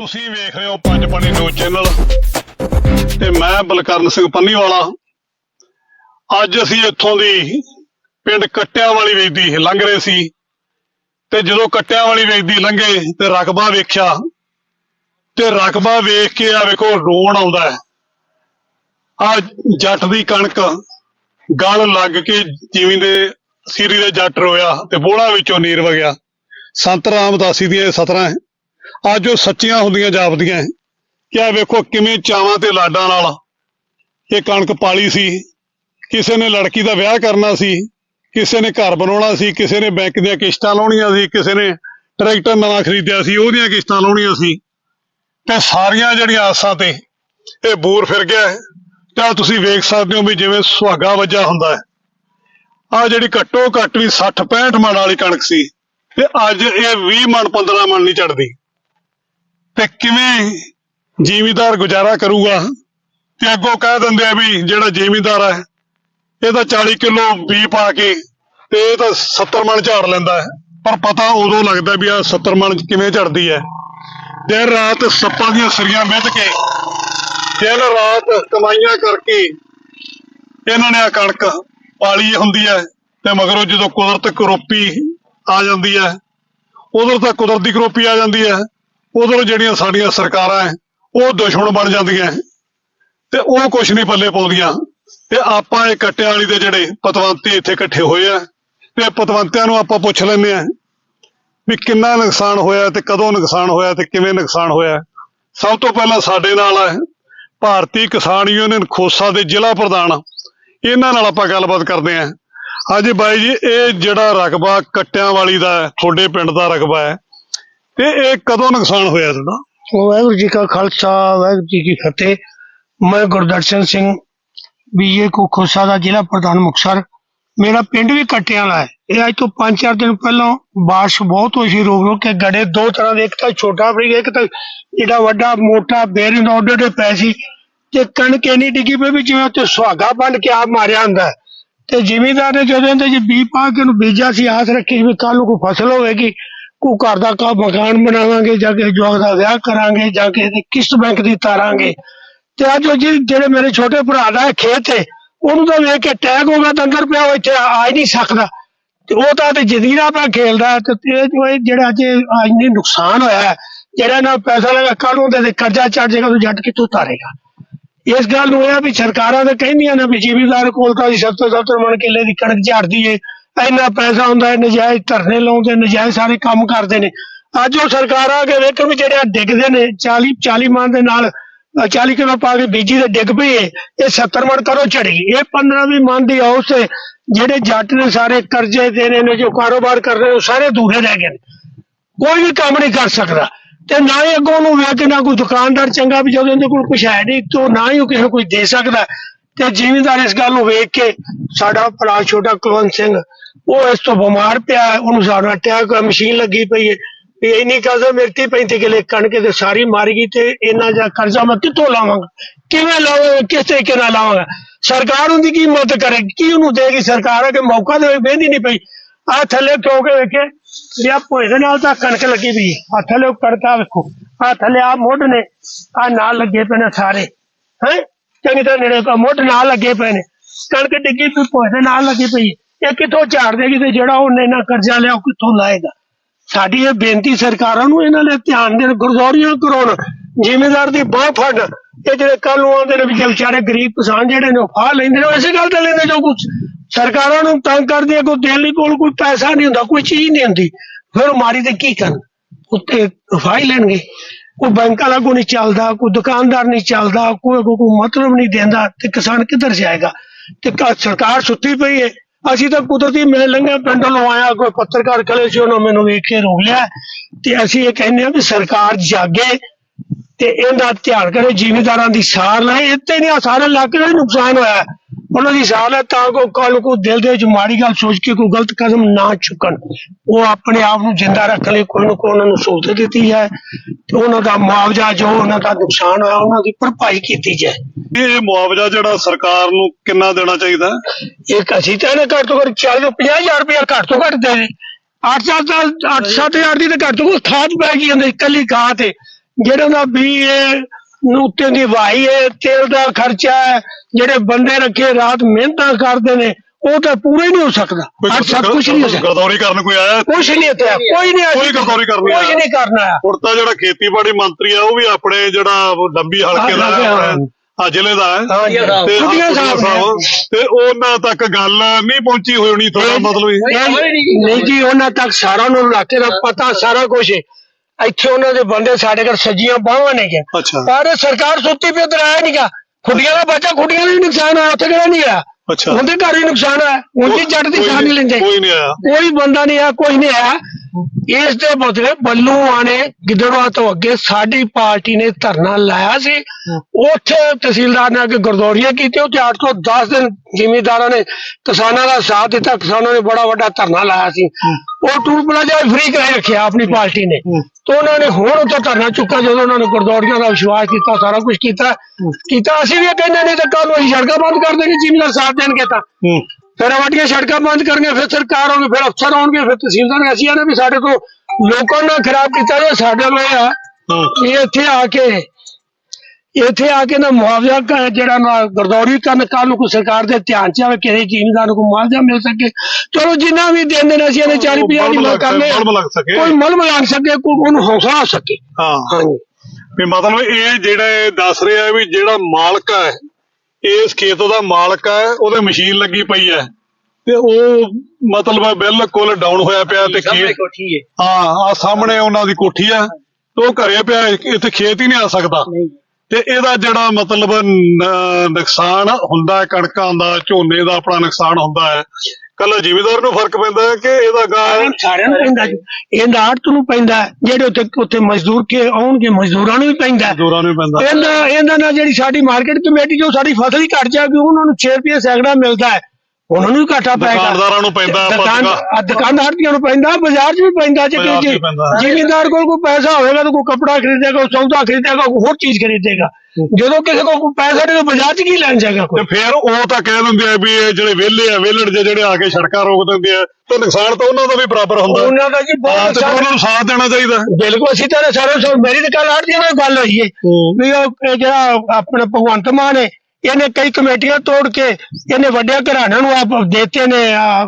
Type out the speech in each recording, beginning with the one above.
ਤੁਸੀਂ ਵੇਖ ਰਹੇ ਹੋ ਪੰਜ ਪਾਣੀ ਨਿਊਜ਼ ਚੈਨਲ ਤੇ ਮੈਂ ਬਲਕਰਨ ਸਿੰਘ ਪੰਨੀਵਾਲਾ ਅੱਜ ਅਸੀਂ ਇੱਥੋਂ ਦੀ ਪਿੰਡ ਕੱਟਿਆਂ ਵਾਲੀ ਵੇਚਦੀ ਲੰਘ ਰਹੇ ਸੀ। ਤੇ ਜਦੋਂ ਕੱਟਿਆਂ ਵਾਲੀ ਵੇਚਦੀ ਲੰਘੇ, ਤੇ ਰਕਬਾ ਵੇਖਿਆ। ਤੇ ਰਕਬਾ ਵੇਖ ਕੇ ਆ ਵੇਖੋ, ਰੋਣ ਆਉਂਦਾ ਹੈ। ਆ ਜੱਟ ਦੀ ਕਣਕ ਗਲ ਲੱਗ ਕੇ ਜਿਵੇਂ ਦੇ ਸੀਰੀ ਦੇ ਜੱਟ ਰੋਇਆ ਤੇ ਬੋਲਾ ਵਿੱਚੋਂ ਨੀਰ ਵਗਿਆ। ਸੰਤ ਰਾਮਦਾਸੀ ਦੀਆਂ ਇਹ ਸਤਰਾਂ ਹੈ ਅੱਜ ਉਹ ਸੱਚੀਆਂ ਹੁੰਦੀਆਂ ਜਾਪਦੀਆਂ ਹੈ। ਕਿ ਆ ਵੇਖੋ ਕਿਵੇਂ ਚਾਵਾਂ ਤੇ ਲਾਡਾਂ ਨਾਲ ਇਹ ਕਣਕ ਪਾਲੀ ਸੀ। ਕਿਸੇ ਨੇ ਲੜਕੀ ਦਾ ਵਿਆਹ ਕਰਨਾ ਸੀ। ਕਿਸੇ ਨੇ ਘਰ ਬਣਾਉਣਾ ਸੀ। ਕਿਸੇ ਨੇ ਬੈਂਕ ਦੀਆਂ ਕਿਸ਼ਤਾਂ ਲਾਉਣੀਆਂ ਸੀ। ਕਿਸੇ ਨੇ ਟਰੈਕਟਰ ਨਵਾਂ ਖਰੀਦਿਆ ਸੀ। ਉਹਦੀਆਂ ਕਿਸ਼ਤਾਂ ਲਾਉਣੀਆਂ ਸੀ। ਤੇ ਸਾਰੀਆਂ ਜਿਹੜੀਆਂ ਆਸਾਂ ਤੇ ਇਹ ਬੂਰ ਫਿਰ ਗਿਆ ਹੈ। ਤੇ ਤੁਸੀਂ ਵੇਖ ਸਕਦੇ ਹੋ ਵੀ ਜਿਵੇਂ ਸੁਹਾਗਾ ਵੱਜਾ ਹੁੰਦਾ ਹੈ ਆ ਜਿਹੜੀ ਘੱਟੋ ਘੱਟ ਵੀ 60 65 ਮਣ ਵਾਲੀ ਕਣਕ ਸੀ। ਤੇ ਅੱਜ ਇਹ 20 ਮਣ 15 ਮਣ ਨਹੀਂ ਚੜਦੀ। ਤੇ ਕਿਵੇਂ ਜ਼ਿਮੀਦਾਰ ਗੁਜ਼ਾਰਾ ਕਰੂਗਾ? ਤੇ ਅੱਗੋਂ ਕਹਿ ਦਿੰਦੇ ਆ ਵੀ ਜਿਹੜਾ ਜ਼ਿਮੀਦਾਰ ਹੈ, ਇਹ ਤਾਂ 40 ਕਿਲੋ ਬੀ ਪਾ ਕੇ ਤੇ ਇਹ ਤਾਂ 70 ਮਣ ਝਾੜ ਲੈਂਦਾ ਹੈ। ਪਰ ਪਤਾ ਉਦੋਂ ਲੱਗਦਾ ਵੀ ਆ 70 ਮਣ ਕਿਵੇਂ ਝੜਦੀ ਹੈ। ਦਿਨ ਰਾਤ ਸੱਪਾਂ ਦੀਆਂ ਸਰੀਆਂ ਮਿੱਧ ਕੇ, ਦਿਨ ਰਾਤ ਕਮਾਈਆਂ ਕਰਕੇ ਇਹਨਾਂ ਨੇ ਆ ਕਣਕ ਪਾਲੀ ਹੁੰਦੀ ਹੈ ਤੇ ਮਗਰੋਂ ਜਦੋਂ ਕੁਦਰਤ ਕਰੋਪੀ ਆ ਜਾਂਦੀ ਹੈ, ਉਧਰ ਤਾਂ ਕੁਦਰਤੀ ਕਰੋਪੀ ਆ ਜਾਂਦੀ ਹੈ। ਉਧਰ ਜਿਹੜੀਆਂ ਸਾਡੀਆਂ ਸਰਕਾਰਾਂ ਹੈ, ਉਹ ਦੁਸ਼ਮਣ ਬਣ ਜਾਂਦੀਆਂ ਤੇ ਉਹ ਕੁਛ ਨਹੀਂ ਪੱਲੇ ਪਾਉਂਦੀਆਂ। ਤੇ ਆਪਾਂ ਇਹ ਕੱਟਿਆਂ ਵਾਲੀ ਦੇ ਜਿਹੜੇ ਪਤਵੰਤੇ ਇੱਥੇ ਇਕੱਠੇ ਹੋਏ ਆ, ਤੇ ਪਤਵੰਤਿਆਂ ਨੂੰ ਆਪਾਂ ਪੁੱਛ ਲੈਂਦੇ ਆ ਵੀ ਕਿੰਨਾ ਨੁਕਸਾਨ ਹੋਇਆ ਤੇ ਕਦੋਂ ਨੁਕਸਾਨ ਹੋਇਆ ਤੇ ਕਿਵੇਂ ਨੁਕਸਾਨ ਹੋਇਆ। ਸਭ ਤੋਂ ਪਹਿਲਾਂ ਸਾਡੇ ਨਾਲ ਹੈ ਭਾਰਤੀ ਕਿਸਾਨ ਯੂਨੀਅਨ ਖੋਸਾ ਦੇ ਜ਼ਿਲ੍ਹਾ ਪ੍ਰਧਾਨ। ਇਹਨਾਂ ਨਾਲ ਆਪਾਂ ਗੱਲਬਾਤ ਕਰਦੇ ਆਂ ਹਾਂਜੀ ਬਾਈ ਜੀ, ਇਹ ਜਿਹੜਾ ਰਕਬਾ ਕੱਟਿਆਂ ਵਾਲੀ ਦਾ ਤੁਹਾਡੇ ਪਿੰਡ ਦਾ ਰਕਬਾ ਹੈ ਤੇ ਇਹ ਕਦੋਂ ਨੁਕਸਾਨ ਹੋਇਆ ਤੁਹਾਡਾ? ਵਾਹਿਗੁਰੂ ਜੀ ਕਾ ਖਾਲਸਾ, ਵਾਹਿਗੁਰੂ ਜੀ ਕੀ ਫਤਿਹ। ਮੈਂ ਗੁਰਦਰਸ਼ਨ ਸਿੰਘ, ਬੀਏ ਕੋ ਦਾ ਜ਼ਿਲ੍ਹਾ ਪ੍ਰਧਾਨ ਮੁਕਤਸਰ। ਮੇਰਾ ਪਿੰਡ ਵੀ ਕੱਟਿਆਂ ਵਾਲਾ ਹੈ। ਇਹ ਅੱਜ ਤੋਂ 5-4 ਦਿਨ ਪਹਿਲਾਂ ਬਾਰਿਸ਼ ਬਹੁਤ ਹੋਈ ਸੀ ਰੋਕ ਰੋਕ ਕੇ ਗੜੇ। ਦੋ ਤਰ੍ਹਾਂ ਦੇ, ਇੱਕ ਤਾਂ ਛੋਟਾ ਫਰੀ ਇੱਕ ਤਾਂ ਜਿਹੜਾ ਵੱਡਾ ਮੋਟਾ ਬੇਰਿੰਗ ਆਰਡਰ ਦੇ ਪੈ ਸੀ। ਤੇ ਕਣਕ ਇੰਨੀ ਡਿੱਗੀ ਪਈ ਵੀ ਜਿਵੇਂ ਉੱਤੇ ਸੁਹਾਗਾ ਬੰਨ ਕੇ ਆਪ ਮਾਰਿਆ ਹੁੰਦਾ ਹੈ। ਤੇ ਜ਼ਿਮੀਦਾਰ ਨੇ ਜਦੋਂ ਇਹਦੇ ਚ ਬੀ ਪਾ ਕੇ ਉਹਨੂੰ ਬੀਜਿਆ ਸੀ, ਆਸ ਰੱਖੀ ਸੀ ਵੀ ਕੱਲ ਨੂੰ ਕੋਈ ਫਸਲ ਹੋਵੇਗੀ। ਕੋਈ ਘਰ ਦਾ ਕਾ ਮਕਾਨ ਬਣਾਵਾਂਗੇ ਜਾਂ ਕਿਸੇ ਜਵਾਕ ਦਾ ਵਿਆਹ ਕਰਾਂਗੇ ਜਾਂ ਕਿਸੇ ਦੀ ਕਿਸ਼ਤ ਬੈਂਕ ਦੀ ਤਾਰਾਂਗੇ। ਤੇ ਅੱਜ ਉਹ ਜੀ ਜਿਹੜੇ ਮੇਰੇ ਛੋਟੇ ਭਰਾ ਦਾ ਖੇਤ ਹੈ ਉਹਨੂੰ ਤਾਂ ਵੇਖ ਕੇ ਅਟੈਕ ਹੋ ਗਿਆ ਅੰਦਰ ਪਿਆ ਉਹ ਇੱਥੇ ਆ ਹੀ ਨਹੀਂ ਸਕਦਾ। ਤੇ ਉਹ ਤਾਂ ਤੇ ਜਦੀਰਾ ਪਿਆ ਖੇਲਦਾ ਤੇ ਇਹ ਜਿਹੜਾ ਅੱਜ ਇਹ ਅੱਜ ਨਹੀਂ ਨੁਕਸਾਨ ਹੋਇਆ ਹੈ, ਜਿਹੜਾ ਨਾ ਪੈਸਾ ਲਗਾ ਕੱਲ ਨੂੰ ਤੇ ਕਰਜ਼ਾ ਚੜ ਜਾਏਗਾ ਤਾਂ ਜੱਟ ਕਿੱਥੋਂ ਤਾਰੇਗਾ ਇਸ ਗੱਲ ਨੂੰ ਇਹ ਆ ਵੀ ਸਰਕਾਰਾਂ ਤਾਂ ਕਹਿੰਦੀਆਂ ਨੇ ਵੀ ਜ਼ਿਮੀਦਾਰ ਕੋਲ ਤਾਂ 70 70 ਮਣ ਕਿੱਲੇ ਦੀ ਕਣਕ ਝਾੜਦੀ ਏ ਇੰਨਾ ਪੈਸਾ ਹੁੰਦਾ ਹੈ ਨਜਾਇਜ਼ ਧਰਨੇ ਲਾਉਂਦੇ, ਨਜਾਇਜ਼ ਸਾਰੇ ਕੰਮ ਕਰਦੇ ਨੇ। ਅੱਜ ਉਹ ਸਰਕਾਰ ਆ ਕੇ ਵੇਖਣ ਵੀ ਜਿਹੜੇ ਆਹ ਡਿੱਗਦੇ ਨੇ 40 40 ਮਣ ਦੇ ਨਾਲ, ਅਹ 40 ਕਿਲੋ ਪਾ ਕੇ ਬੀਜੀ ਤੇ ਡਿੱਗ ਪਈ ਏ, ਇਹ 70 ਮਣ ਕਰੋ ਚੜੇਗੀ ਇਹ 15 ਵੀ ਮਣ ਦੀ ਔਸ ਏ, ਜਿਹੜੇ ਜੱਟ ਨੇ ਸਾਰੇ ਕਰਜ਼ੇ ਦੇਣੇ ਨੇ, ਜੋ ਕਾਰੋਬਾਰ ਕਰ ਰਹੇ ਉਹ ਸਾਰੇ ਦੂਰੇ ਰਹਿ ਗਏ ਨੇ। ਕੋਈ ਵੀ ਕੰਮ ਨਹੀਂ ਕਰ ਸਕਦਾ। ਤੇ ਨਾ ਹੀ ਅੱਗੋਂ ਨੂੰ ਵੇਖ ਕੇ ਨਾ ਕੋਈ ਦੁਕਾਨਦਾਰ ਚੰਗਾ ਵੀ ਜਦੋਂ ਇਹਦੇ ਕੋਲ ਕੁਛ ਹੈ ਨਹੀਂ ਉਹ ਨਾ ਹੀ ਉਹ ਕਿਸੇ ਨੂੰ ਕੋਈ ਦੇ ਸਕਦਾ। ਤੇ ਜ਼ਿਮੀਂਦਾਰ ਇਸ ਗੱਲ ਨੂੰ ਵੇਖ ਕੇ, ਸਾਡਾ ਭਰਾ ਛੋਟਾ ਕੁਲਵੰਤ ਸਿੰਘ ਉਹ ਇਸ ਤੋਂ ਬਿਮਾਰ ਪਿਆ ਹੈ, ਉਹਨੂੰ ਸਾਡਾ ਅਟੈਕ ਮਸ਼ੀਨ ਲੱਗੀ ਪਈ ਹੈ ਵੀ ਇੰਨੀ ਕਸਮ ਮਿਲਤੀ 35 ਕਿਲੇ ਕਣਕ ਤੇ ਸਾਰੀ ਮਾਰ ਗਈ ਤੇ ਇੰਨਾ ਜਿਹਾ ਕਰਜ਼ਾ ਮੈਂ ਕਿੱਥੋਂ ਲਾਵਾਂਗਾ ਕਿਵੇਂ ਲਾਵਾਂਗਾ ਕਿਸ ਤਰੀਕੇ ਨਾਲ ਲਾਵਾਂਗਾ ਸਰਕਾਰ ਉਹਦੀ ਕੀ ਮਦਦ ਕਰੇਗੀ ਕੀ ਉਹਨੂੰ ਦੇਗੀ ਸਰਕਾਰ ਆ ਕਿ ਮੌਕਾ ਦੇ ਵੇਂਦੀ ਨਹੀਂ ਪਈ ਆ ਥੱਲੇ ਠੋ ਕੇ ਵੇਖੇ ਵੀ ਆ ਭੋਏ ਦੇ ਨਾਲ ਤਾਂ ਕਣਕ ਲੱਗੀ ਪਈ ਆ ਥੱਲੇ ਉਹ ਕਣਕਾ ਵੇਖੋ ਆ ਥੱਲੇ ਆ ਮੁੱਢ ਨੇ ਆ ਨਾਲ ਲੱਗੇ ਪਏ ਨੇ ਸਾਰੇ ਹੈ ਚੰਗੀ ਤਰ੍ਹਾਂ ਨੇੜੇ ਕੋ ਮੁੱਢ ਨਾਲ ਲੱਗੇ ਪਏ ਨੇ ਕਣਕ ਡਿੱਗੀ ਪਈ ਭੋਏ ਦੇ ਨਾਲ ਲੱਗੀ ਪਈ ਇਹ ਕਿੱਥੋਂ ਝਾੜ ਦੇਗੀ ਤੇ ਜਿਹੜਾ ਉਹਨੇ ਨਾ ਕਰਜ਼ਾ ਲਿਆ, ਉਹ ਕਿੱਥੋਂ ਲਾਏਗਾ? ਸਾਡੀ ਇਹ ਬੇਨਤੀ ਸਰਕਾਰਾਂ ਨੂੰ ਇਹਨਾਂ ਨੇ ਧਿਆਨ ਦੇਣ ਗੁਰਦੌਰੀਆਂ ਕਰਾਉਣ ਜ਼ਿਮੀਦਾਰ ਦੀ ਬਾਹ ਫੜ ਇਹ ਜਿਹੜੇ ਕੱਲ ਨੂੰ ਆਉਂਦੇ ਨੇ ਵੀ ਵਿਚਾਰੇ ਗਰੀਬ ਕਿਸਾਨ ਜਿਹੜੇ ਨੇ, ਉਹ ਫਾਹ ਲੈਂਦੇ ਨੇ, ਉਹ ਗੱਲ ਤੇ ਲੈਂਦੇ ਜੋ ਕੁਛ। ਸਰਕਾਰਾਂ ਨੂੰ ਤੰਗ ਕਰਦੀ ਹੈ ਕੋਈ ਦੇਣ ਕੋਲ, ਕੋਈ ਪੈਸਾ ਨਹੀਂ ਹੁੰਦਾ, ਕੋਈ ਚੀਜ਼ ਨਹੀਂ ਹੁੰਦੀ। ਫਿਰ ਉਹ ਮਾਰੀ ਤੇ ਕੀ ਕਰਨ? ਉੱਤੇ ਫਾਹ ਲੈਣਗੇ। ਕੋਈ ਬੈਂਕ ਵਾਲਾ ਕੋਈ ਨਹੀਂ ਚੱਲਦਾ, ਕੋਈ ਦੁਕਾਨਦਾਰ ਨਹੀਂ ਚੱਲਦਾ, ਕੋਈ ਕੋਈ ਮਤਲਬ ਨਹੀਂ ਦਿੰਦਾ, ਤੇ ਕਿਸਾਨ ਕਿੱਧਰ ਜਾਏਗਾ? ਤੇ ਸਰਕਾਰ ਸੁੱਤੀ ਪਈ ਹੈ ਅਸੀਂ ਤਾਂ ਕੁਦਰਤੀ ਮੈਂ ਲੰਘਿਆ, ਪਿੰਡ ਨੂੰ ਆਇਆ, ਕੋਈ ਪੱਤਰਕਾਰ ਖੜੇ ਸੀ, ਉਹਨਾਂ ਮੈਨੂੰ ਵੇਖ ਕੇ ਰੋਕ ਲਿਆ। ਤੇ ਅਸੀਂ ਇਹ ਕਹਿੰਦੇ ਆ ਵੀ ਸਰਕਾਰ ਜਾਗੇ ਤੇ ਇਹਦਾ ਧਿਆਨ ਕਰੇ, ਜ਼ਿਮੀਦਾਰਾਂ ਦੀ ਸਾਰ ਲਏ, ਇੱਥੇ ਨਹੀਂ ਆ, ਸਾਰੇ ਇਲਾਕੇ ਦਾ ਹੀ ਨੁਕਸਾਨ ਹੋਇਆ। ਉਹਨਾਂ ਦੀ ਸਾਰ ਹੈ ਤਾਂ ਕੋ ਕੱਲ ਕੋ ਦਿਲ ਦੇ ਵਿੱਚ ਮਾੜੀ ਗੱਲ ਸੋਚ ਕੇ ਕੋਈ ਗਲਤ ਕਦਮ ਨਾ ਚੁੱਕਣ। ਉਹ ਆਪਣੇ ਆਪ ਨੂੰ ਜਿੰਦਾ ਰੱਖਣ ਲਈ ਕੋਈ ਨਾ ਕੋਈ ਉਹਨਾਂ ਨੂੰ ਸਹੂਲਤ ਦਿੱਤੀ ਹੈ ਤੇ ਉਹਨਾਂ ਦਾ ਮੁਆਵਜ਼ਾ ਜੋ ਉਹਨਾਂ ਦਾ ਨੁਕਸਾਨ ਹੋਇਆ ਉਹਨਾਂ ਦੀ ਭਰਪਾਈ ਕੀਤੀ ਜਾਏ। ਇਹ ਮੁਆਵਜ਼ਾ ਜਿਹੜਾ ਸਰਕਾਰ ਨੂੰ ਕਿੰਨਾ ਦੇਣਾ ਚਾਹੀਦਾ? ਹੈ? ਇੱਕ ਅਸੀਂ ਤਾਂ ਇਹਨੇ ਘੱਟ ਤੋਂ ਘੱਟ 40 ਤੋਂ 50000 ਰੁਪਇਆ ਘੱਟ ਤੋਂ ਘੱਟ ਦੇ ਦੇ। 8 7 8 7000 ਦੀ ਤਾਂ ਘੱਟ ਤੋਂ ਘੱਟ ਖਾਦ ਪੈ ਗਈ ਹੁੰਦੀ ਕੱਲੀ ਖਾਦ ਤੇ। ਜਿਹੜਾ ਦਾ ਵੀ ਹੈ ਨੂੰ ਉੱਤੇ ਦੀ ਵਾਈ ਹੈ ਤੇਲ ਦਾ ਖਰਚਾ ਹੈ ਜਿਹੜੇ ਬੰਦੇ ਰੱਖੇ ਰਾਤ ਮਿਹਨਤਾਂ ਕਰਦੇ ਨੇ ਉਹ ਤਾਂ ਪੂਰਾ ਹੀ ਨਹੀਂ ਹੋ ਸਕਦਾ। ਅੱਜ ਸਭ ਕੁਝ ਨਹੀਂ ਹੋ ਸਕਦਾ। ਗਰਦੌਰੀ ਕਰਨ ਕੋਈ ਆਇਆ? ਕੁਝ ਨਹੀਂ ਇੱਥੇ ਕੋਈ ਨਹੀਂ ਕੋਈ ਗਰਦੌਰੀ ਕਰਨੀ ਕੋਈ ਨਹੀਂ ਕਰਨਾ ਹੁਣ ਤਾਂ ਜਿਹੜਾ ਖੇਤੀਬਾੜੀ ਮੰਤਰੀ ਆ ਉਹ ਵੀ ਆਪਣੇ ਜਿਹੜਾ ਡੰਬੀ ਹਲਕੇ ਦਾ। ਆ ਜ਼ਿਲ੍ਹੇ ਦਾ ਹੈ। ਹਾਂ ਜੀ ਤੇ ਹਾਂ, ਸਾਹਿਬ ਤੇ ਉਹਨਾਂ ਤੱਕ ਗੱਲ ਨਹੀਂ ਪਹੁੰਚੀ ਹੋਈ ਹੋਣੀ ਤੁਹਾਡਾ ਮਤਲਬ ਇਹ। ਨਹੀਂ ਨਹੀਂ ਜੀ ਉਹਨਾਂ ਤੱਕ ਸਾਰਾ ਨੂੰ ਇਲਾਕੇ ਦਾ ਪਤਾ ਸਾਰਾ ਕੁਝ ਹੈ ਇੱਥੇ ਉਹਨਾਂ ਦੇ ਬੰਦੇ ਸਾਡੇ ਘਰ ਸੱਜੀਆਂ ਬਾਹਾਂ ਨੇ ਗਿਆ ਅੱਛਾ। ਪਰ ਸਰਕਾਰ ਸੁੱਤੀ ਪਈ ਉਧਰ ਆਇਆ ਨਹੀਂਗਾ ਖੁੱਡੀਆਂ ਦਾ ਬੱਚਾ ਖੁੱਡੀਆਂ ਦਾ ਵੀ ਨੁਕਸਾਨ ਹੋਇਆ ਉੱਥੇ ਕਿਹੜਾ ਨਹੀਂ ਆ ਅੱਛਾ। ਉਹਦੇ ਘਰ ਹੀ ਨੁਕਸਾਨ ਹੈ ਉਂਝ ਜੱਟ ਦੀ ਸਾਹ ਨਹੀਂ ਲੈਂਦੇ। ਕੋਈ ਨਹੀਂ ਆਇਆ। ਕੋਈ ਬੰਦਾ ਨਹੀਂ ਆ ਕੋਈ ਨਹੀਂ ਆਇਆ। ਇਸ ਦੇ ਬਦਲੇ ਬੱਲੂਆਂ ਨੇ ਗਿੱਦੜਵਾ ਤੋਂ ਅੱਗੇ ਸਾਡੀ ਪਾਰਟੀ ਨੇ ਧਰਨਾ ਲਾਇਆ ਸੀ। ਉੱਥੇ ਤਹਿਸੀਲਦਾਰ ਨੇ ਅੱਗੇ ਗਰਦੌਰੀਆਂ ਕੀਤੀ ਉੱਥੇ 8 ਤੋਂ 10 ਦਿਨ ਜ਼ਿਮੀਂਦਾਰਾਂ ਨੇ ਕਿਸਾਨਾਂ ਦਾ ਸਾਥ ਦਿੱਤਾ ਕਿਸਾਨਾਂ ਨੇ ਬੜਾ ਵੱਡਾ ਧਰਨਾ ਲਾਇਆ ਸੀ। ਉਹ ਟੂਲ ਪਲਾਜ਼ਾ ਫ੍ਰੀ ਕਰਾਈ ਰੱਖਿਆ ਆਪਣੀ ਪਾਰਟੀ ਨੇ। ਤੇ ਉਹਨਾਂ ਨੇ ਹੁਣ ਉੱਥੇ ਧਰਨਾ ਚੁੱਕਾ ਜਦੋਂ ਉਹਨਾਂ ਨੇ ਗਰਦੌਰੀਆਂ ਦਾ ਵਿਸ਼ਵਾਸ ਕੀਤਾ ਸਾਰਾ ਕੁਝ ਕੀਤਾ। ਕੀਤਾ ਅਸੀਂ ਵੀ ਇਹ ਕਹਿੰਦੇ ਨਹੀਂ ਤਾਂ ਕੱਲ ਨੂੰ ਅਸੀਂ ਸੜਕਾਂ ਬੰਦ ਕਰ ਦੇਣਗੇ ਜ਼ਿਮੀਂਦਾਰ ਸਾਥ ਦੇਣਗੇ ਤਾਂ। ਫਿਰ ਵੱਡੀਆਂ ਸੜਕਾਂ ਬੰਦ ਕਰਨੀਆਂ ਫਿਰ ਸਰਕਾਰ ਆਉਣੀ ਫਿਰ ਅਫਸਰ ਆਉਣਗੇ ਫਿਰ ਤਹਿਸੀਲਦਾਰ ਅਸੀਂ ਆਨੇ ਵੀ ਸਾਡੇ ਤੋਂ ਲੋਕਾਂ ਨਾਲ ਖਰਾਬ ਕੀਤਾ ਜੇ ਸਾਡੇ ਇਹ ਆ ਹੂੰ। ਕਿ ਇੱਥੇ ਆ ਕੇ ਇੱਥੇ ਆ ਕੇ ਨਾ ਮੁਆਵਜ਼ਾ ਜਿਹੜਾ ਨਾ ਗਰਦੌਰੀ ਕਰਨ ਕੱਲ ਨੂੰ ਕੋਈ ਸਰਕਾਰ ਦੇ ਧਿਆਨ ਚ ਆਵੇ ਕਿਸੇ ਜ਼ਿਮੀਂਦਾਰ ਨੂੰ ਕੋਈ ਮੁਆਵਜ਼ਾ ਮਿਲ ਸਕੇ। ਚਲੋ ਜਿੰਨਾ ਵੀ ਦਿਨ ਦੇਣਾ ਸੀ ਇਹਨੇ 40 50 ਦੀ ਮੰਗ ਲੱਗ ਕਰ ਲਏ ਮਲਮ ਲੱਗ ਸਕੇ। ਕੋਈ ਮਲਮ ਲੱਗ ਸਕੇ ਕੋਈ ਉਹਨੂੰ ਹੌਸਲਾ ਹੋ ਸਕੇ। ਹਾਂ। ਹਾਂਜੀ। ਵੀ ਮਤਲਬ ਇਹ ਜਿਹੜੇ ਦੱਸ ਰਿਹਾ ਵੀ ਜਿਹੜਾ ਮਾਲਕ ਹੈ ਇਸ ਖੇਤ ਦਾ ਮਾਲਕ ਹੈ ਉਹਦੇ ਮਸ਼ੀਨ ਲੱਗੀ ਪਈ ਹੈ। ਤੇ ਉਹ ਮਤਲਬ ਬਿਲਕੁਲ ਡਾਊਨ ਹੋਇਆ ਪਿਆ ਤੇ ਖੇਤ ਹੈ। ਹਾਂ ਆ ਸਾਹਮਣੇ ਉਹਨਾਂ ਦੀ ਕੋਠੀ ਹੈ। ਤੇ ਉਹ ਘਰੇ ਪਿਆ ਇੱਥੇ ਖੇਤ ਹੀ ਨਹੀਂ ਆ ਸਕਦਾ। ਤੇ ਇਹਦਾ ਜਿਹੜਾ ਮਤਲਬ ਨੁਕਸਾਨ ਹੁੰਦਾ ਕਣਕਾਂ ਦਾ ਝੋਨੇ ਦਾ ਆਪਣਾ ਨੁਕਸਾਨ ਹੁੰਦਾ ਹੈ ਕੱਲਾ ਜ਼ਿਮੀਦਾਰ ਨੂੰ ਫ਼ਰਕ ਪੈਂਦਾ ਹੈ ਕਿ ਇਹਦਾ ਗਾ ਸਾਰਿਆਂ ਨੂੰ ਪੈਂਦਾ ਜੀ ਇਹਦਾ ਆੜਤ ਨੂੰ ਪੈਂਦਾ। ਜਿਹੜੇ ਉੱਥੇ ਉੱਥੇ ਮਜ਼ਦੂਰ ਕੇ ਆਉਣਗੇ ਮਜ਼ਦੂਰਾਂ ਨੂੰ ਵੀ ਪੈਂਦਾ ਹੈ। ਜੋਰਾਂ ਨੂੰ ਪੈਂਦਾ ਇਹਦਾ ਇਹਦਾ ਨਾਲ ਜਿਹੜੀ ਸਾਡੀ ਮਾਰਕੀਟ ਕਮੇਟੀ ਜੋ ਸਾਡੀ ਫਸਲ ਹੀ ਘਟ ਜਾਏਗੀ ਉਹਨਾਂ ਨੂੰ 6 ਰੁਪਏ ਸੈਕੜਾ ਮਿਲਦਾ ਹੈ ਉਹਨਾਂ ਨੂੰ ਵੀ ਘਾਟਾ ਪਏਗਾ ਦੁਕਾਨਦਾਰਾਂ ਨੂੰ ਪੈਂਦਾ ਦੁਕਾਨ ਦੁਕਾ- ਆ ਦੁਕਾਨਦਾਰਾਂ ਨੂੰ ਪੈਂਦਾ ਬਾਜ਼ਾਰ 'ਚ ਵੀ ਪੈਂਦਾ ਜੇ ਬਾਜ਼ਾਰ 'ਚ ਕਿ ਵੀ ਪੈਂਦਾ। ਜ਼ਿਮੀਂਦਾਰ ਕੋਲ ਕੋਈ ਪੈਸਾ ਹੋਵੇਗਾ ਤਾਂ ਕੋਈ ਕੱਪੜਾ ਖਰੀਦੇਗਾ ਕੋਈ ਸੌਦਾ ਖਰੀਦੇਗਾ ਕੋਈ ਹੋਰ ਚੀਜ਼ ਖਰੀਦੇਗਾ। ਜਦੋਂ ਕਿਸੇ ਕੋਲ ਕੋਈ ਪੈਸਾ ਨਹੀਂ ਤਾਂ ਬਾਜ਼ਾਰ 'ਚ ਕੀ ਲੈਣ ਜਾਏਗਾ ਕੋਈ? ਤੇ ਫਿਰ ਉਹ ਤਾਂ ਕਹਿ ਦਿੰਦੇ ਆ ਵੀ ਇਹ ਜਿਹੜੇ ਵਿਹਲੇ ਆ ਵਿਹਲੜ ਜਿਹੇ ਜਿਹੜੇ ਆ ਕੇ ਸੜਕਾਂ ਰੋਕ ਦਿੰਦੇ ਆ ਤੇ ਨੁਕਸਾਨ ਤਾਂ ਉਹਨਾਂ ਦਾ ਵੀ ਬਰਾਬਰ ਹੁੰਦਾ। ਉਹਨਾਂ ਦਾ ਜੀ ਹਾਂ, ਬਹੁਤ ਤੇ ਫਿਰ ਉਹਨਾਂ ਨੂੰ ਸਾਥ ਦੇਣਾ ਚਾਹੀਦਾ। ਬਿਲਕੁਲ ਅਸੀਂ ਤਾਂ ਸਾਰੇ ਸਭ ਮੇਰੀ ਤਾਂ ਕੱਲ ਆੜਤੀ ਨਾਲ ਗੱਲ ਹੋਈ ਹੈ। ਵੀ ਉਹ ਇਹ ਜਿਹੜਾ ਆਪਣੇ ਭਗਵੰਤ ਮਾਨ ਨੇ ਇਹਨੇ ਕਈ ਕਮੇਟੀਆਂ ਤੋੜ ਕੇ ਇਹਨੇ ਵੱਡਿਆਂ ਘਰਾਣਿਆਂ ਨੂੰ ਆਪ ਦੇਤੇ ਨੇ ਆ,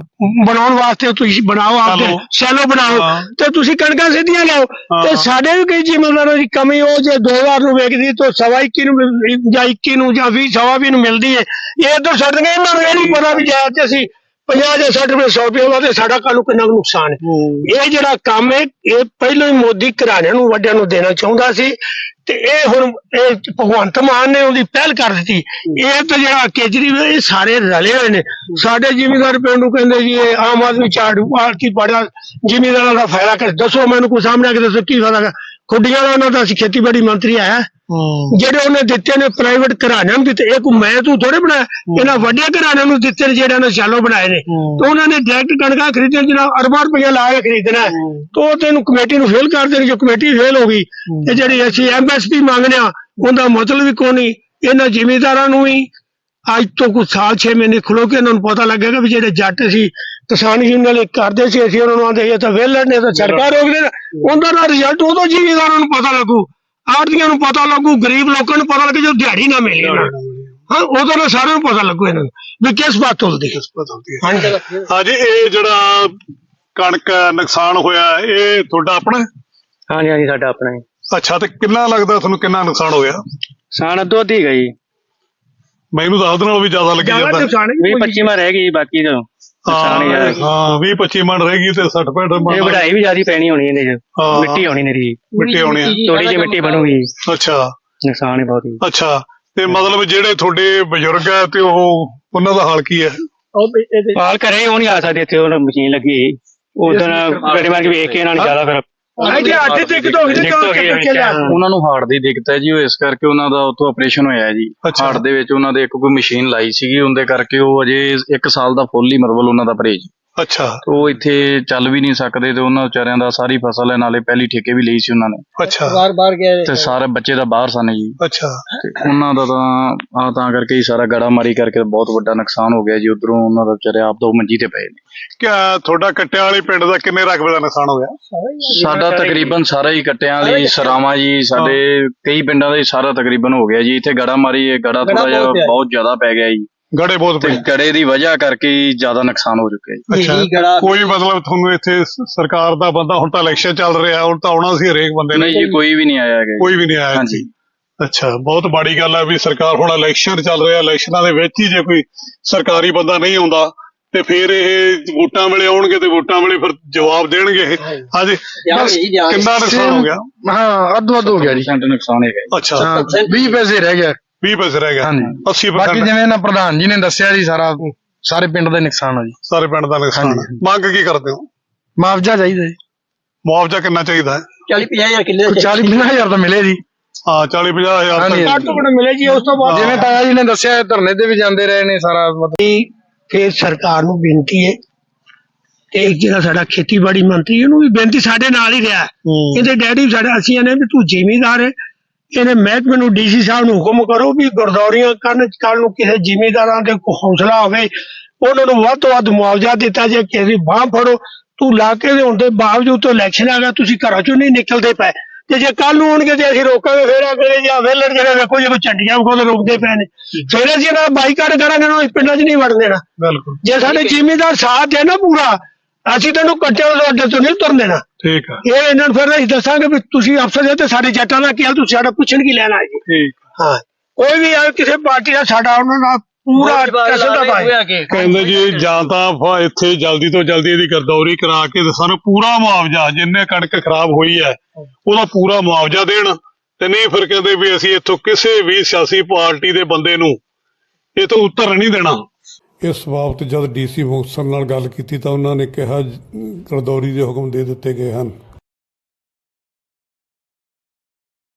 ਬਣਾਉਣ ਵਾਸਤੇ ਤੁਸੀਂ ਬਣਾਓ ਆਪਦੇ ਚਲੋ। ਸੈਲੋ ਬਣਾਓ ਹਾਂ। ਤੇ ਤੁਸੀਂ ਕਣਕਾਂ ਸਿੱਧੀਆਂ ਲਾਓ ਹਾਂ। ਤੇ ਸਾਡੇ ਵੀ ਕਈ ਜ਼ਿਮੀਂਦਾਰਾਂ ਦੀ ਕਮੀ ਉਹ ਜੇ 2000 ਨੂੰ ਵੇਚਦੀ ਤਾਂ ਸਵਾ 21 ਨੂੰ ਮਿਲ- ਜਾਂ 21 ਨੂੰ ਜਾਂ 20 ਸਵਾ 20 ਨੂੰ ਮਿਲਦੀ ਹੈ ਇਹ ਇੱਧਰ ਛੱਡ ਦਿੰਦੇ ਇਹਨਾਂ ਨੂੰ ਇਹ ਨਹੀਂ ਪਤਾ ਵੀ ਜਾਂ ਤੇ ਅਸੀਂ 50 ਜਾਂ 60 ਰੁਪਏ 100 ਰੁਪਏ ਤੇ ਸਾਡਾ ਕੱਲ ਨੂੰ ਕਿੰਨਾ ਕੁ ਨੁਕਸਾਨ ਹੈ। ਇਹ ਜਿਹੜਾ ਕੰਮ ਹੈ ਇਹ ਪਹਿਲਾਂ ਹੀ ਮੋਦੀ ਘਰਾਣਿਆਂ ਨੂੰ ਵੱਡਿਆਂ ਨੂੰ ਦੇਣਾ ਚਾਹੁੰਦਾ ਸੀ। ਤੇ ਇਹ ਹੁਣ ਇਹ ਭਗਵੰਤ ਮਾਨ ਨੇ ਉਹਦੀ ਪਹਿਲ ਕਰ ਦਿੱਤੀ। ਇਹ ਤਾਂ ਜਿਹੜਾ ਕੇਜਰੀਵਾਲ ਇਹ ਸਾਰੇ ਰਲੇ ਹੋਏ ਨੇ। ਸਾਡੇ ਜ਼ਿਮੀਂਦਾਰ ਪਿੰਡ ਨੂੰ ਕਹਿੰਦੇ ਜੀ ਇਹ ਆਮ ਆਦਮੀ ਝਾੜੂ ਪਾਰਟੀ ਬੜਾ ਜ਼ਿਮੀਂਦਾਰਾਂ ਦਾ ਫਾਇਦਾ ਕਰ। ਦੱਸੋ ਮੈਨੂੰ ਕੋਈ ਸਾਹਮਣੇ ਆ ਕੇ ਦੱਸੋ ਕੀ ਫਾਇਦਾ ਕਰ। ਖੁੱਡੀਆਂ ਦਾ ਉਹਨਾਂ ਦਾ ਅਸੀਂ ਖੇਤੀਬਾੜੀ ਮੰਤਰੀ ਆਇਆ। ਜਿਹੜੇ ਉਹਨੇ ਦਿੱਤੇ ਨੇ ਪ੍ਰਾਈਵੇਟ ਘਰਾਣਿਆਂ ਨੂੰ ਦਿੱਤੇ ਇਹ ਕੋਈ ਮੈਂ ਤੂੰ ਥੋੜੇ ਬਣਾਇਆ ਇਹਨਾਂ ਵੱਡੇ ਘਰਾਣਿਆਂ ਨੂੰ ਦਿੱਤੇ ਨੇ ਜਿਹੜੇ ਨੇ ਚਾਲੋ ਬਣਾਏ ਨੇ। ਤੇ ਉਹਨਾਂ ਨੇ ਡਾਇਰੈਕਟ ਕਣਕਾਂ ਖਰੀਦਣ ਜਿਹੜਾ ਅਰਬਾਂ ਰੁਪਈਆ ਲਾ ਕੇ ਖਰੀਦਣਾ ਤੇ ਉਹ ਤੈਨੂੰ ਕਮੇਟੀ ਨੂੰ ਫੇਲ ਕਰ ਦੇਣੀ ਜੋ ਕਮੇਟੀ ਫੇਲ ਹੋ ਗਈ। ਤੇ ਜਿਹੜੀ ਅਸੀਂ ਐਮਐਸਪੀ ਮੰਗਦੇ ਆ ਉਹਦਾ ਮਤਲਬ ਵੀ ਕੋਈ ਨਹੀਂ ਇਹਨਾਂ ਜ਼ਿਮੀਂਦਾਰਾਂ ਨੂੰ ਵੀ ਅੱਜ ਤੋਂ ਕੁਝ ਸਾਲ 6 ਮਹੀਨੇ ਖਲੋ ਕੇ ਇਹਨਾਂ ਨੂੰ ਪਤਾ ਲੱਗੇਗਾ ਵੀ ਜਿਹੜੇ ਜੱਟ ਸੀ ਕਿਸਾਨ ਯੂਨੀਅਨ ਵਾਲੇ ਕਰਦੇ ਸੀ ਅਸੀਂ ਉਹਨਾਂ ਨੂੰ ਆਂਦੇ ਇਹ ਤਾਂ ਵਿਹਲੜ ਨੇ ਤਾਂ ਸੜਕਾਂ ਰੋਕਦੇ ਨੇ। ਉਹਦਾ ਦਾ ਰਿਜ਼ਲਟ ਉਦੋਂ ਜ਼ਿਮੀਂਦਾਰਾਂ ਨੂੰ ਪਤਾ ਲੱਗੂ ਆੜਤੀਆਂ ਨੂੰ ਪਤਾ ਲੱਗੂ ਗਰੀਬ ਲੋਕਾਂ ਨੂੰ ਪਤਾ ਲੱਗੇ ਜੋ ਦਿਹਾੜੀ ਨਾ ਮਿਲੇ ਉਹਨਾਂ ਨੂੰ। ਹਾਂ ਉਦੋਂ ਤਾਂ ਸਾਰਿਆਂ ਨੂੰ ਪਤਾ ਲੱਗੂ ਇਹਨਾਂ ਨੂੰ ਵੀ ਕਿਸ ਬਾਤ ਤੁਲਦੀ ਹੈ। ਹਾਂਜੀ। ਇਹ ਜਿਹੜਾ ਕਣਕ ਨੁਕਸਾਨ ਹੋਇਆ ਇਹ ਤੁਹਾਡਾ ਆਪਣਾ ਹੈ? ਹਾਂਜੀ ਹਾਂਜੀ ਸਾਡਾ ਆਪਣਾ ਹੀ। ਅੱਛਾ ਤੇ ਕਿੰਨਾ ਲੱਗਦਾ ਤੁਹਾਨੂੰ ਕਿੰਨਾ ਨੁਕਸਾਨ ਹੋਇਆ ਸਾਨ ਦੁੱਧ ਹੀ ਗਈ ਮੈਨੂੰ ਤਾਂ ਉਹਦੇ ਨਾਲ ਵੀ ਜ਼ਿਆਦਾ ਲੱਗੀ ਜ਼ਿਆਦਾ ਜਾਂਦਾ। ਨੁਕਸਾਨ ਹੈ 20 25 ਮਾ ਰਹਿ ਗਈ ਬਾਕੀ ਤਾਂ। ਨੁਕਸਾਨ ਹੀ ਹਾਂ ਜ਼ਿਆਦਾ। ਹਾਂ 20 25 ਮਣ ਰਹਿ ਗਈ ਤੇ 60 65 ਮਣ ਇਹ ਵਢਾਈ ਵੀ ਜ਼ਿਆਦੀ ਪੈਣੀ ਹੋਣੀ ਇਹਦੇ ਚ ਹਾਂ। ਮਿੱਟੀ ਹੋਣੀ ਨੇਰੀ ਮਿੱਟੀ ਆਉਣੀ ਆ। ਥੋੜੀ ਜਿਹੀ ਮਿੱਟੀ ਬਣੂਗੀ। ਅੱਛਾ। ਨੁਕਸਾਨ ਹੀ ਬਹੁਤ ਹੀ ਅੱਛਾ ਤੇ ਮਤਲਬ ਜਿਹੜੇ ਤੁਹਾਡੇ ਬਜ਼ੁਰਗ ਆ ਤੇ ਉਹ ਉਹਨਾਂ ਦਾ ਹਾਲ ਕੀ ਹੈ? ਹਾਲ ਘਰੇ ਉਹ ਨਹੀਂ ਆ ਸਕਦੇ ਇੱਥੇ ਉਹਨਾਂ ਮਸ਼ੀਨ ਲੱਗੀ ਉਦੋਂ ਗੱਡੀ ਮਾਰ ਕੇ ਵੇਖ ਕੇ ਇਹਨਾਂ ਨੇ ਜ਼ਿਆਦਾ ਫਿਰ ਅੱਜ ਤੱਕ ਤੋਂ ਹੀ ਦਿੱਕਤ ਹੋ ਗਈ ਹੈ ਵਿੱਚ। ਉਹਨਾਂ ਨੂੰ ਹਾਰਟ ਦੀ ਦਿੱਕਤ ਹੈ ਜੀ ਉਹ ਇਸ ਕਰਕੇ ਉਹਨਾਂ ਦਾ ਉਤੋਂ ਆਪਰੇਸ਼ਨ ਹੋਇਆ ਹੈ ਜੀ ਅੱਛਾ। ਹਾਰਟ ਦੇ ਵਿੱਚ ਉਹਨਾਂ ਦੇ ਇੱਕ ਕੋਈ ਮਸ਼ੀਨ ਲਾਈ ਸੀਗੀ ਉਹਦੇ ਕਰਕੇ ਉਹ ਅਜੇ 1 ਸਾਲ ਦਾ ਫੁੱਲ ਹੀ ਮਰਬਲ ਉਹਨਾਂ ਦਾ ਪਰਹੇਜ ਅੱਛਾ। ਉਹ ਇੱਥੇ ਚੱਲ ਵੀ ਨਹੀਂ ਸਕਦੇ ਤੇ ਉਹਨਾਂ ਵਿਚਾਰਿਆਂ ਦਾ ਸਾਰੀ ਫਸਲ ਹੈ ਨਾਲੇ ਪਹਿਲੀ ਠੇਕੇ ਵੀ ਲਈ ਸੀ ਉਹਨਾਂ ਨੇ। ਅੱਛਾ। ਬਾਰ ਗਏ ਤੇ ਸਾਰੇ ਬੱਚੇ ਦਾ ਬਾਹਰ ਸਨ ਜੀ। ਅੱਛਾ। ਤੇ ਉਹਨਾਂ ਦਾ ਤਾਂ ਆ ਤਾਂ ਕਰਕੇ ਹੀ ਸਾਰਾ ਗੜਾ ਮਾਰੀ ਕਰਕੇ ਬਹੁਤ ਵੱਡਾ ਨੁਕਸਾਨ ਹੋ ਗਿਆ ਜੀ। ਉਧਰੋਂ ਉਹਨਾਂ ਦਾ ਵਿਚਾਰੇ ਆਪ ਤੋਂ ਮੰਜੀ ਤੇ ਪਏ ਨੇ। ਕਿਆ ਤੁਹਾਡਾ ਕੱਟਿਆਂ ਵਾਲੀ ਪਿੰਡ ਦਾ ਕਿੰਨੇ ਰਕਬੇ ਦਾ ਨੁਕਸਾਨ ਹੋ ਗਿਆ? ਸਾਡਾ ਤਕਰੀਬਨ ਸਾਰਾ ਹੀ ਕੱਟਿਆਂ ਲਈ ਸਰਾਵਾਂ ਜੀ ਸਾਡੇ ਕਈ ਪਿੰਡਾਂ ਦਾ ਹੀ ਸਾਰਾ ਤਕਰੀਬਨ ਹੋ ਗਿਆ ਜੀ। ਇੱਥੇ ਗੜਾ ਮਾਰੀ ਹੈ ਗੜਾ ਥੋੜਾ ਜਿਹਾ। ਬਹੁਤ ਜ਼ਿਆਦਾ ਪੈ ਗਿਆ ਜੀ। ਗੜੇ ਬਹੁਤ ਤੇ ਪਏ। ਗੜੇ ਦੀ ਵਜ੍ਹਾ ਕਰਕੇ ਹੀ ਜ਼ਿਆਦਾ ਨੁਕਸਾਨ ਹੋ ਚੁੱਕਿਆ ਜੀ। ਅੱਛਾ ਇਹੀ ਗੜਾ ਕੋਈ ਮਤਲਬ ਤੁਹਾਨੂੰ ਇੱਥੇ ਸ- ਸਰਕਾਰ ਦਾ ਬੰਦਾ ਹੁਣ ਤਾਂ ਇਲੈਕਸ਼ਨ ਚੱਲ ਰਿਹਾ ਹੁਣ ਤਾਂ ਆਉਣਾ ਸੀ ਹਰੇਕ ਬੰਦੇ ਨੇ। ਨਹੀਂ ਜੀ ਕੋਈ ਵੀ ਨਹੀਂ ਆਇਆ ਹੈਗਾ ਜੀ। ਕੋਈ ਵੀ ਨਹੀਂ ਆਇਆ ਹਾਂਜੀ। ਅੱਛਾ ਬਹੁਤ ਬਾੜੀ ਗੱਲ ਹੈ ਵੀ ਸਰਕਾਰ ਹੁਣ ਇਲੈਕਸ਼ਨ ਚੱਲ ਰਿਹਾ ਇਲੈਕਸ਼ਨਾਂ ਦੇ ਵਿੱਚ ਹੀ ਜੇ ਕੋਈ ਸਰਕਾਰੀ ਬੰਦਾ ਨਹੀਂ ਆਉਂਦਾ ਤੇ ਫਿਰ ਇਹ ਵੋਟਾਂ ਵੇਲੇ ਆਉਣਗੇ ਤੇ ਵੋਟਾਂ ਵੇਲੇ ਫਿਰ ਜਵਾਬ ਦੇਣਗੇ ਇਹ। ਹਾਂਜੀ। ਕਿੰਨਾ ਨੁਕਸਾਨ ਹੋ ਗਿਆ? ਹਾਂ ਅੱਧੋ ਅੱਧ ਹੋ ਗਿਆ ਜੀ। 100% ਨੁਕਸਾਨ ਹੈਗਾ ਜੀ। ਅੱਛਾ। ਹਾਂ 20 ਪੈਸੇ ਰਹਿ ਗਏ 20 ਪੈਸੇ ਰਹਿ ਗਿਆ ਹਾਂਜੀ। 80% ਬਾਕੀ ਜਿਵੇਂ ਨਾ ਪ੍ਰਧਾਨ ਜੀ ਨੇ ਦੱਸਿਆ ਜੀ ਸਾਰਾ ਸਾਰੇ ਪਿੰਡ ਦਾ ਨੁਕਸਾਨ ਆ ਜੀ ਸਾਰੇ ਪਿੰਡ ਦਾ ਨੁਕਸਾਨ ਹੈ। ਹਾਂਜੀ। ਮੰਗ ਕੀ ਕਰਦੇ ਹੋ ਮੁਆਵਜ਼ਾ ਚਾਹੀਦਾ ਜੀ ਮੁਆਵਜ਼ਾ ਕਿੰਨਾ ਚਾਹੀਦਾ ਹੈ 40 50 ਹਜ਼ਾਰ ਕਿੱਲੇ ਦੇ 40 ਹਜ਼ਾਰ ਤਾਂ ਮਿਲੇ ਜੀ ਹਾਂ 40 50 ਹਜ਼ਾਰ ਹਾਂਜੀ। ਤੱਕ ਤੋਂ ਮਿਲੇ ਜੀ ਉਸ ਤੋਂ ਬਾਅਦ ਜਿਵੇਂ ਤਾਇਆ ਜੀ ਨੇ ਦੱਸਿਆ ਇਹ ਧਰਨੇ ਤੇ ਵੀ ਜਾਂਦੇ ਰਹੇ ਨੇ ਸਾਰਾ ਮਤਲਬ ਫਿਰ ਸਰਕਾਰ ਨੂੰ ਬੇਨਤੀ ਹੈ ਤੇ ਇੱਕ ਜਿਹੜਾ ਸਾਡਾ ਖੇਤੀਬਾੜੀ ਮੰਤਰੀ ਉਹਨੂੰ ਵੀ ਬੇਨਤੀ ਸਾਡੇ ਨਾਲ ਹੀ ਰਿਹਾ ਹੈ। ਇਹਦੇ ਡੈਡੀ ਸਾਡੇ ਅਸੀਂ ਇਹਨੇ ਵੀ ਤੂੰ ਜ਼ਿਮੀਦਾਰ ਹੈ ਇਹਨੇ ਮਹਿਕਮੇ ਨੂੰ ਡੀਸੀ ਸਾਹਿਬ ਨੂੰ ਹੁਕਮ ਕਰੋ ਵੀ ਗਰਦੌਰੀਆਂ ਕਰਨ ਕੱਲ ਨੂੰ ਕਿਸੇ ਜ਼ਿਮੀਦਾਰਾਂ ਦੇ ਕੋ ਹੌਸਲਾ ਹੋਵੇ ਉਹਨਾਂ ਨੂੰ ਵੱਧ ਤੋਂ ਵੱਧ ਮੁਆਵਜ਼ਾ ਦਿੱਤਾ ਜੇ ਕਿਸੇ ਦੀ ਬਾਹ ਫੜੋ ਤੂੰ ਇਲਾਕੇ ਦੇ ਹੋਣ ਦੇ ਬਾਵਜੂਦ ਤੋਂ ਇਲੈਕਸ਼ਨ ਆ ਗਿਆ ਤੁਸੀਂ ਘਰਾਂ ਚੋਂ ਨਹੀਂ ਨਿਕਲਦੇ ਪਏ। ਤੇ ਜੇ ਕੱਲ ਨੂੰ ਆਉਣਗੇ ਤੇ ਅਸੀਂ ਰੋਕਾਂਗੇ ਫਿਰ ਅਗਲੇ ਜਾਂ ਵੇਲਰ ਜਿਹੜੇ ਵੇਖੋ ਜੇ ਕੋਈ ਝੰਡੀਆਂ ਕੋਲ ਰੋਕਦੇ ਪਏ ਨੇ। ਫਿਰ ਅਸੀਂ ਇਹਨਾਂ ਬਾਈਕਾਟ ਕਰਾਂਗੇ ਨਾ ਪਿੰਡਾਂ 'ਚ ਨਹੀਂ ਵੜਨ ਦੇਣਾ। ਬਿਲਕੁਲ। ਜੇ ਸਾਡੇ ਜ਼ਿਮੀਦਾਰ ਸਾਥ ਦੇ ਨਾ ਪੂਰਾ ਅਸੀਂ ਤੈਨੂੰ ਕੱਟਿਆ ਤੋਂ ਅੱਡੇ ਤੋਂ ਨਹੀਂ ਤੁਰਨ ਦੇਣਾ। ਠੀਕ ਹੈ ਇਹ ਇਹਨਾਂ ਨੂੰ ਫਿਰ ਅਸੀਂ ਦੱਸਾਂਗੇ ਵੀ ਤੁਸੀਂ ਅਫਸਰ ਜੇ ਤੇ ਸਾਡੇ ਜੱਟਾਂ ਦਾ ਕੀ ਹਾਲ ਤੁਸੀਂ ਸਾਡਾ ਪੁੱਛਣ ਕੀ ਲੈਣਾ ਜੀ। ਠੀਕ ਹਾਂ ਕੋਈ ਵੀ ਆ ਕਿਸੇ ਪਾਰਟੀ ਦਾ ਸਾਡਾ ਉਹਨਾਂ ਦਾ ਪੂਰਾ ਕਸਮ ਦਾ ਭਾਈ। ਕਹਿੰਦੇ ਜੀ ਜਾਂ ਤਾਂ ਆਪਾਂ ਇੱਥੇ ਜਲਦੀ ਤੋਂ ਜਲਦੀ ਇਹਦੀ ਗਰਦੌਰੀ ਕਰਾ ਕੇ ਤੇ ਸਾਨੂੰ ਪੂਰਾ ਮੁਆਵਜ਼ਾ ਜਿੰਨੇ ਕਣਕ ਖਰਾਬ ਹੋਈ ਹੈ ਉਹਦਾ ਪੂਰਾ ਮੁਆਵਜ਼ਾ ਦੇਣ। ਤੇ ਨਹੀਂ ਫਿਰ ਕਹਿੰਦੇ ਵੀ ਅਸੀਂ ਇੱਥੋਂ ਕਿਸੇ ਵੀ ਸਿਆਸੀ ਪਾਰਟੀ ਦੇ ਬੰਦੇ ਨੂੰ ਇਹ ਤੋਂ ਉੱਤਰ ਨਹੀਂ ਦੇਣਾ। ਇਸ ਬਾਬਤ ਜਦ ਡੀਸੀ ਮੁਕਤਸਰ ਨਾਲ ਗੱਲ ਕੀਤੀ ਤਾਂ ਉਹਨਾਂ ਨੇ ਕਿਹਾ ਜ- ਗਰਦੌਰੀ ਦੇ ਹੁਕਮ ਦੇ ਦਿੱਤੇ ਗਏ ਹਨ।